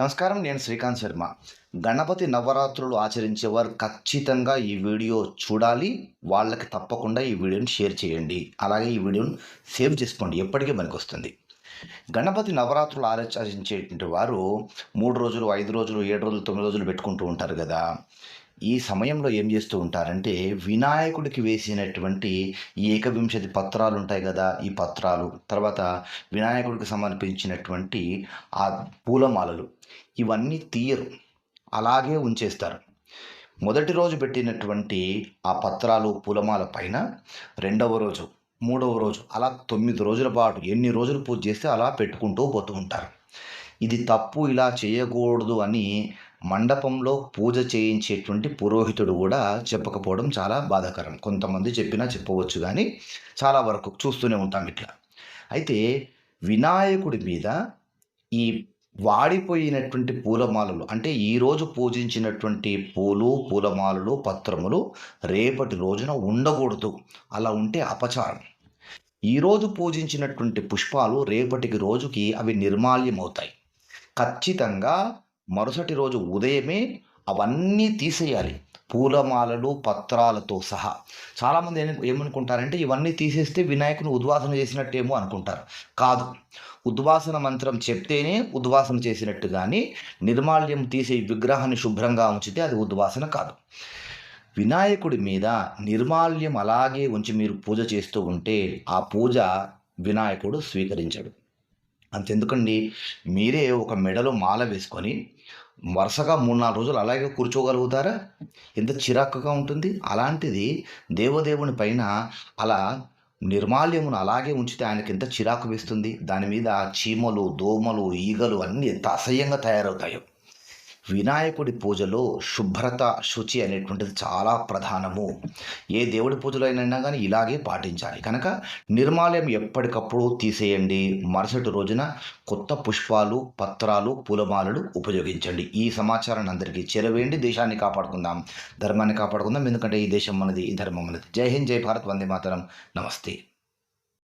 నమస్కారం నేను శ్రీకాంత్ శర్మ. గణపతి నవరాత్రులు ఆచరించేవారు ఖచ్చితంగా ఈ వీడియో చూడాలి. వాళ్ళకి తప్పకుండా ఈ వీడియోని షేర్ చేయండి. అలాగే ఈ వీడియోని సేవ్ చేసుకోండి. ఎప్పటికీ పనికొస్తుంది. గణపతి నవరాత్రులు ఆచరించేటువంటి వారు మూడు రోజులు ఐదు రోజులు ఏడు రోజులు తొమ్మిది రోజులు పెట్టుకుంటూ ఉంటారు కదా. ఈ సమయంలో ఏం చేస్తూ ఉంటారంటే వినాయకుడికి వేసినటువంటి ఈ ఏకవింశతి పత్రాలు ఉంటాయి కదా ఈ పత్రాలు. తర్వాత వినాయకుడికి సమర్పించినటువంటి ఆ పూలమాలలు ఇవన్నీ తీయరు అలాగే ఉంచేస్తారు. మొదటి రోజు పెట్టినటువంటి ఆ పత్రాలు పూలమాల పైన రెండవ రోజు మూడవ రోజు అలా తొమ్మిది రోజుల పాటు ఎన్ని రోజులు పూజ చేస్తే అలా పెట్టుకుంటూ పోతూ ఉంటారు. ఇది తప్పు ఇలా చేయకూడదు అని మండపంలో పూజ చేయించేటువంటి పురోహితుడు కూడా చెప్పకపోవడం చాలా బాధాకరం. కొంతమంది చెప్పినా చెప్పవచ్చు కానీ చాలా వరకు చూస్తూనే ఉంటాం ఇట్లా. అయితే వినాయకుడి మీద ఈ వాడిపోయినటువంటి పూలమాలలు అంటే ఈరోజు పూజించినటువంటి పూలు పూలమాలలు పత్రములు రేపటి రోజున ఉండకూడదు. అలా ఉంటే అపచారం. ఈరోజు పూజించినటువంటి పుష్పాలు రేపటికి రోజుకి అవి నిర్మాల్యమవుతాయి. ఖచ్చితంగా మరుసటి రోజు ఉదయమే అవన్నీ తీసేయాలి. పూలమాలలు పత్రాలతో సహా. చాలామంది ఏమ ఏమనుకుంటారంటే ఇవన్నీ తీసేస్తే వినాయకుని ఉద్వాసన చేసినట్టేమో అనుకుంటారు. కాదు. ఉద్వాసన మంత్రం చెప్తేనే ఉద్వాసన చేసినట్టు కానీ నిర్మాల్యం తీసే విగ్రహాన్ని శుభ్రంగా ఉంచితే అది ఉద్వాసన కాదు. వినాయకుడి మీద నిర్మాల్యం అలాగే ఉంచి మీరు పూజ చేస్తూ ఉంటే ఆ పూజ వినాయకుడు స్వీకరించడు. అంతెందుకండి? మీరే ఒక మెడలో మాల వేసుకొని వరుసగా మూడు నాలుగు రోజులు అలాగే కూర్చోగలుగుతారా? ఎంత చిరాకుగా ఉంటుంది. అలాంటిది దేవదేవుని పైన అలా నిర్మాల్యమును అలాగే ఉంచితే ఆయనకి ఎంత చిరాకు వేస్తుంది. దాని మీద చీమలు దోమలు ఈగలు అన్నీ ఎంత అసహ్యంగా తయారవుతాయో. వినాయకుడి పూజలో శుభ్రత శుచి అనేటువంటిది చాలా ప్రధానము. ఏ దేవుడి పూజలో అయినా కానీ ఇలాగే పాటించాలి. కనుక నిర్మాల్యం ఎప్పటికప్పుడు తీసేయండి. మరుసటి రోజున కొత్త పుష్పాలు పత్రాలు పూలమాలలు ఉపయోగించండి. ఈ సమాచారాన్ని అందరికీ చేరవేయండి దేశాన్ని కాపాడుకుందాం. ధర్మాన్ని కాపాడుకుందాం. ఎందుకంటే ఈ దేశం మనది ఈ ధర్మం మనది. జై హింద్ జై భారత్. వందే మాతరం. నమస్తే.